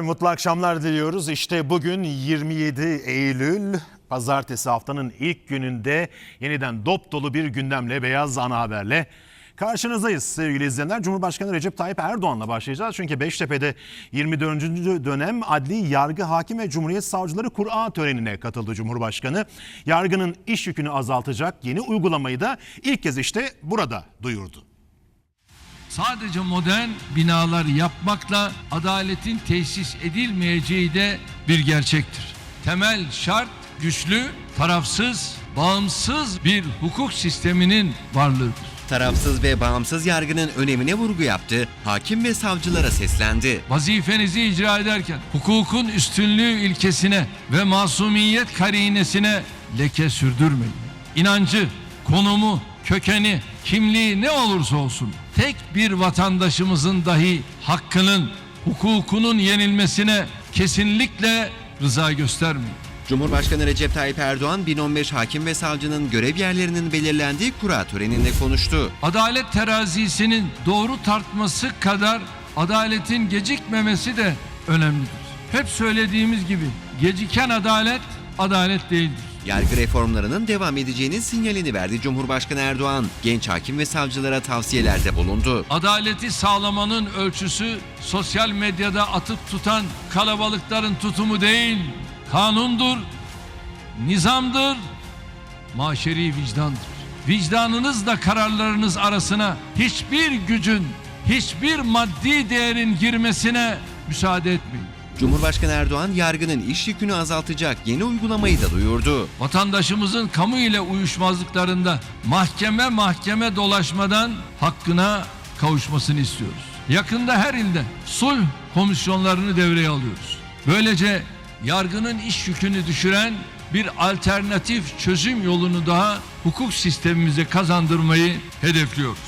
Efendim mutlu akşamlar diliyoruz. İşte bugün 27 Eylül pazartesi haftanın ilk gününde yeniden dop dolu bir gündemle beyaz ana haberle karşınızdayız sevgili izleyenler. Cumhurbaşkanı Recep Tayyip Erdoğan'la başlayacağız. Çünkü Beştepe'de 24. dönem adli yargı hakim ve Cumhuriyet Savcıları Kur'a törenine katıldı Cumhurbaşkanı. Yargının iş yükünü azaltacak yeni uygulamayı da ilk kez işte burada duyurdu. Sadece modern binalar yapmakla adaletin tesis edilmeyeceği de bir gerçektir. Temel şart güçlü, tarafsız, bağımsız bir hukuk sisteminin varlığıdır. Tarafsız ve bağımsız yargının önemine vurgu yaptı, hakim ve savcılara seslendi. Vazifenizi icra ederken hukukun üstünlüğü ilkesine ve masumiyet karinesine leke sürdürmeyin. İnancı, konumu, kökeni, kimliği ne olursa olsun tek bir vatandaşımızın dahi hakkının, hukukunun yenilmesine kesinlikle rıza göstermeyin. Cumhurbaşkanı Recep Tayyip Erdoğan 1015 hakim ve savcının görev yerlerinin belirlendiği kura töreninde konuştu. Adalet terazisinin doğru tartması kadar adaletin gecikmemesi de önemlidir. Hep söylediğimiz gibi geciken adalet adalet değildir. Yargı reformlarının devam edeceğinin sinyalini verdi Cumhurbaşkanı Erdoğan. Genç hakim ve savcılara tavsiyelerde bulundu. Adaleti sağlamanın ölçüsü sosyal medyada atıp tutan kalabalıkların tutumu değil, kanundur, nizamdır, maşeri vicdandır. Vicdanınızla kararlarınız arasına hiçbir gücün, hiçbir maddi değerin girmesine müsaade etmeyin. Cumhurbaşkanı Erdoğan yargının iş yükünü azaltacak yeni uygulamayı da duyurdu. Vatandaşımızın kamu ile uyuşmazlıklarında mahkeme mahkeme dolaşmadan hakkına kavuşmasını istiyoruz. Yakında her ilde sulh komisyonlarını devreye alıyoruz. Böylece yargının iş yükünü düşüren bir alternatif çözüm yolunu daha hukuk sistemimize kazandırmayı hedefliyoruz.